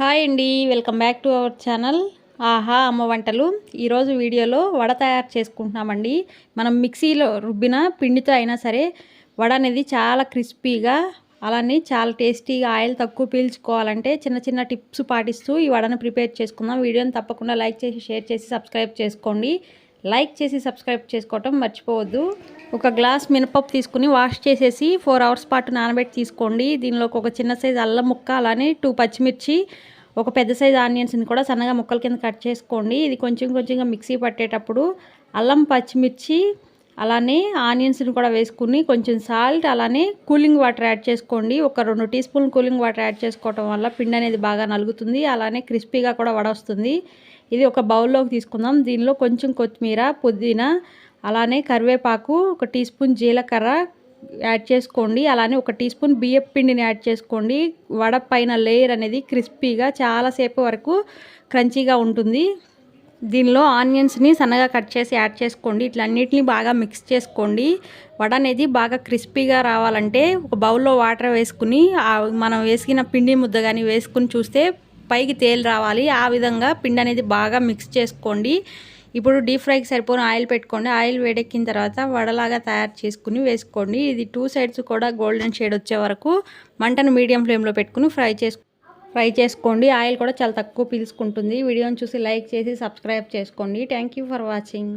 Hi అండి welcome back to our channel. ఆహా అమ్మ వంటలు. ఈరోజు వీడియోలో వడ తయారు చేసుకుంటున్నామండి. మనం మిక్సీలో రుబ్బిన పిండితో అయినా సరే వడ అనేది చాలా క్రిస్పీగా అలానే చాలా టేస్టీగా ఆయిల్ తక్కువ పీల్చుకోవాలంటే చిన్న చిన్న టిప్స్ పాటిస్తూ ఈ వడను ప్రిపేర్ చేసుకుందాం. వీడియోని తప్పకుండా లైక్ చేసి షేర్ చేసి సబ్స్క్రైబ్ చేసుకోండి. లైక్ చేసి సబ్స్క్రైబ్ చేసుకోవటం మర్చిపోవద్దు. ఒక గ్లాస్ మినపప్పు తీసుకుని వాష్ చేసేసి ఫోర్ అవర్స్ పాటు నానబెట్టి తీసుకోండి. దీనిలోకి ఒక చిన్న సైజు అల్లం ముక్క అలానే టూ పచ్చిమిర్చి ఒక పెద్ద సైజు ఆనియన్స్ని కూడా సన్నగా ముక్కల కింద కట్ చేసుకోండి. ఇది కొంచెం కొంచెంగా మిక్సీ పట్టేటప్పుడు అల్లం పచ్చిమిర్చి అలానే ఆనియన్స్ని కూడా వేసుకుని కొంచెం సాల్ట్ అలానే కూలింగ్ వాటర్ యాడ్ చేసుకోండి. ఒక రెండు teaspoon cooling water add చేసుకోవటం వల్ల పిండి అనేది బాగా నలుగుతుంది. అలానే క్రిస్పీగా కూడా వడొస్తుంది. ఇది ఒక బౌల్లోకి తీసుకుందాం. దీనిలో కొంచెం కొత్తిమీర పుదీనా అలానే కరివేపాకు ఒక టీ స్పూన్ జీలకర్ర యాడ్ చేసుకోండి. అలానే ఒక టీ స్పూన్ బియ్యం పిండిని యాడ్ చేసుకోండి. వడ పైన లేయర్ అనేది క్రిస్పీగా చాలాసేపు వరకు క్రంచీగా ఉంటుంది. దీనిలో ఆనియన్స్ని సన్నగా కట్ చేసి యాడ్ చేసుకోండి. ఇట్లన్నిటిని బాగా మిక్స్ చేసుకోండి. వడ అనేది బాగా క్రిస్పీగా రావాలంటే ఒక బౌల్లో వాటర్ వేసుకుని మనం వేసుకున్న పిండి ముద్ద కానీ వేసుకుని చూస్తే పైకి తేలి రావాలి. ఆ విధంగా పిండి అనేది బాగా మిక్స్ చేసుకోండి. ఇప్పుడు డీప్ ఫ్రైకి సరిపోయిన ఆయిల్ పెట్టుకోండి. ఆయిల్ వేడెక్కిన తర్వాత వడలాగా తయారు చేసుకుని వేసుకోండి. ఇది టూ సైడ్స్ కూడా గోల్డెన్ షేడ్ వచ్చే వరకు మంటను మీడియం ఫ్లేమ్లో పెట్టుకుని ఫ్రై చేసు ఫ్రై చేసుకోండి. ఆయిల్ కూడా చాలా తక్కువ పీల్చుకుంటుంది. వీడియోని చూసి లైక్ చేసి సబ్స్క్రైబ్ చేసుకోండి. Thank for watching